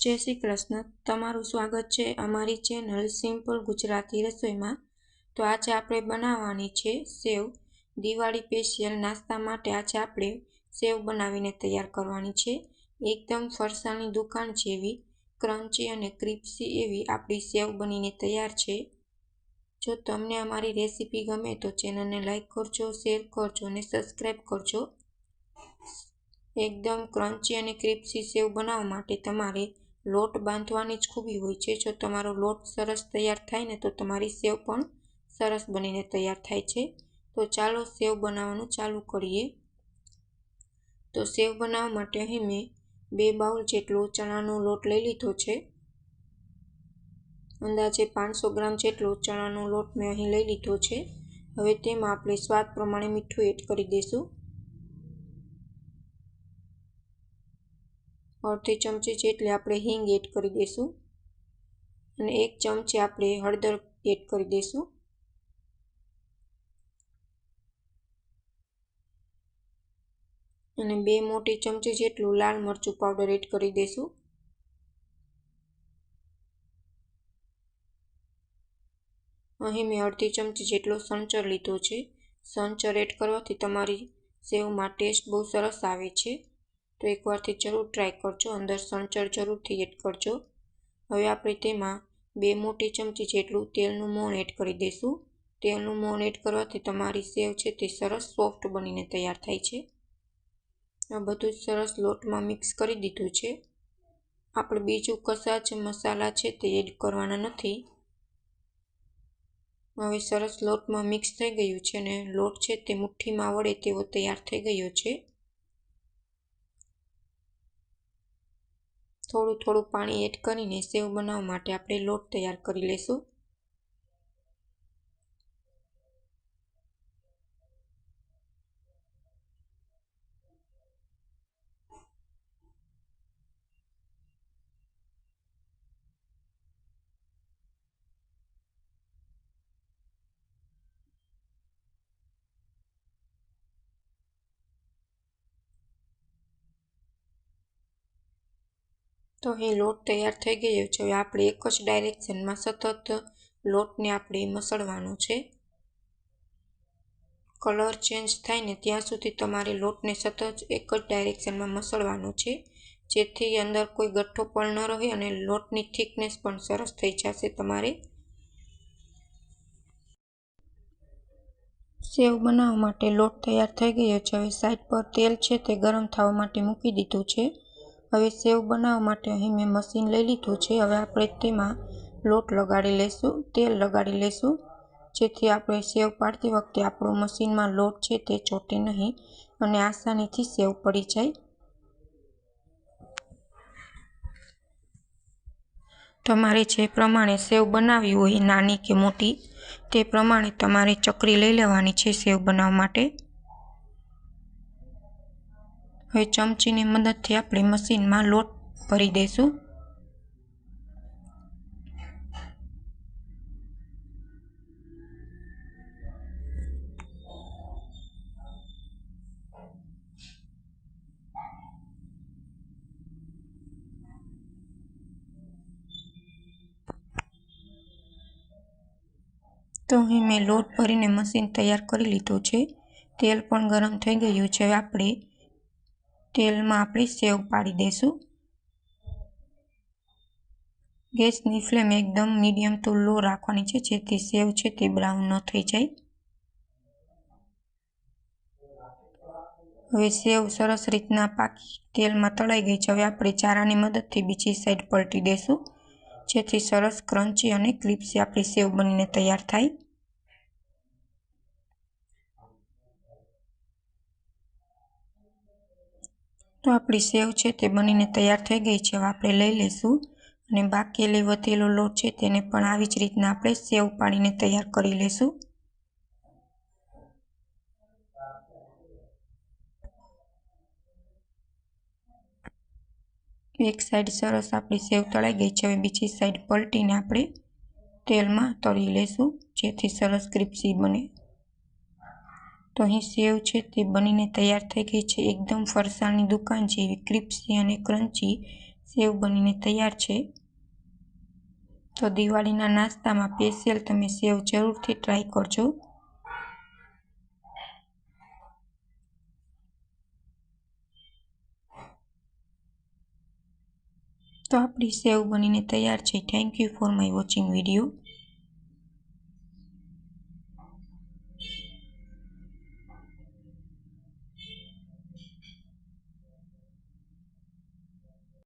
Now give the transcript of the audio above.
જય શ્રી કૃષ્ણ. તમારું સ્વાગત છે અમારી ચેનલ સિમ્પલ ગુજરાતી રસોઈમાં. તો આજે આપણે બનાવવાની છે સેવ. દિવાળી સ્પેશિયલ નાસ્તા માટે આજે આપણે સેવ બનાવીને તૈયાર કરવાની છે. એકદમ ફરસાણની દુકાન જેવી ક્રન્ચી અને ક્રિપ્સી એવી આપણી સેવ બનીને તૈયાર છે. જો તમને અમારી રેસીપી ગમે તો ચેનલને લાઇક કરજો શેર કરજો અને સબસ્ક્રાઈબ કરજો. એકદમ ક્રન્ચી અને ક્રિપ્સી સેવ બનાવવા માટે તમારે લોટ બાંધવાની જ ખૂબી હોય છે. જો તમારો લોટ સરસ તૈયાર થાય ને તો તમારી સેવ પણ સરસ બનીને તૈયાર થાય છે. તો ચાલો સેવ બનાવવાનું ચાલુ કરીએ. તો સેવ બનાવવા માટે અહીં મેં બે બાઉલ જેટલો ચણાનો લોટ લઈ લીધો છે. અંદાજે પાંચસો ગ્રામ જેટલો ચણાનો લોટ મેં અહીં લઈ લીધો છે. હવે તેમાં આપણે સ્વાદ પ્રમાણે મીઠું એડ કરી દઈશું. અડધી ચમચી જેટલી આપણે હિંગ એડ કરી દઈશું. અને એક ચમચી આપણે હળદર એડ કરી દઈશું. અને બે મોટી ચમચી જેટલું લાલ મરચું પાવડર એડ કરી દઈશું. અહીં મેં અડધી ચમચી જેટલો સંચર લીધો છે. સંચર એડ કરવાથી તમારી સેવમાં ટેસ્ટ બહુ સરસ આવે છે. તો એકવારથી જરૂર ટ્રાય કરજો, અંદર સણચર જરૂરથી એડ કરજો. હવે આપણે તેમાં બે મોટી ચમચી જેટલું તેલનું મોણ એડ કરી દઈશું. તેલનું મોણ એડ કરવાથી તમારી સેવ છે તે સરસ સોફ્ટ બનીને તૈયાર થાય છે. આ બધું જ સરસ લોટમાં મિક્સ કરી દીધું છે. આપણે બીજું જ મસાલા છે તે એડ કરવાના નથી. હવે સરસ લોટમાં મિક્સ થઈ ગયું છે અને લોટ છે તે મુઠ્ઠીમાં વળે તેવો તૈયાર થઈ ગયો છે. થોડું થોડું પાણી એડ કરીને સેવ બનાવવા માટે આપણે લોટ તૈયાર કરી લઈશું તો અહીં લોટ તૈયાર થઈ ગયો છે. હવે આપણે એક જ ડાયરેક્શનમાં સતત લોટને આપણે મસળવાનો છે. કલર ચેન્જ થાય ને ત્યાં સુધી તમારે લોટને સતત એક જ ડાયરેક્શનમાં મસળવાનો છે. જેથી અંદર કોઈ ગઠ્ઠો પણ ન રહે અને લોટની થિકનેસ પણ સરસ થઈ જશે તમારે. સેવ બનાવવા માટે લોટ તૈયાર થઈ ગયો છે. હવે સાઈડ પર તેલ છે તે ગરમ થવા માટે મૂકી દીધું છે. હવે સેવ બનાવવા માટે અહીં મેં મશીન લઈ લીધું છે. હવે આપણે તેમાં લોટ લગાડી લઈશું તેલ લગાડી લઈશું જેથી આપણે સેવ પાડતી વખતે આપણો મશીનમાં લોટ છે તે ચોટે નહીં અને આસાનીથી સેવ પડી જાય. તમારે જે પ્રમાણે સેવ બનાવવી હોય, નાની કે મોટી, તે પ્રમાણે તમારે ચકરી લઈ લેવાની છે સેવ બનાવવા માટે. હવે ચમચીની મદદથી આપણે મશીનમાં લોટ ભરી દઈશું તો અહીં મેં લોટ ભરીને મશીન તૈયાર કરી લીધું છે. તેલ પણ ગરમ થઈ ગયું છે. હવે આપણે તેલમાં આપણે સેવ પાડી દઈશું ગેસની ફ્લેમ એકદમ મીડિયમ ટુ લો રાખવાની છે. જેથી સેવ છે તે બ્રાઉન ન થઈ જાય. હવે સેવ સરસ રીતના પાકી તેલમાં તળાઈ ગઈ છે. હવે આપણે ચારાની મદદથી બીજી સાઈડ પલટી દઈશું જેથી સરસ ક્રન્ચી અને ક્લિપ્સી આપણી સેવ બનીને તૈયાર થાય. તો આપણી સેવ છે તે બનીને તૈયાર થઈ ગઈ છે. હવે આપણે લઈ લઈશું અને બાકેલી વધેલો લોટ છે તેને પણ આવી જ રીતના આપણે સેવ પાડીને તૈયાર કરી લઈશું. એક સાઈડ સરસ આપણી સેવ તળાઈ ગઈ છે. હવે બીજી સાઈડ પલટીને આપણે તેલમાં તળી લઈશું જેથી સરસ ક્રિપ્સી બને. તો અહીં સેવ છે, તે બનીને તૈયાર થઈ ગઈ છે. એકદમ ફરસાણની દુકાન છે એવી ક્રિપ્સી અને ક્રન્ચી સેવ બનીને તૈયાર છે. તો દિવાળીના નાસ્તામાં સ્પેશિયલ તમે સેવ જરૂરથી ટ્રાય કરજો. તો આપણી સેવ બનીને તૈયાર છે. Thank you for my watching video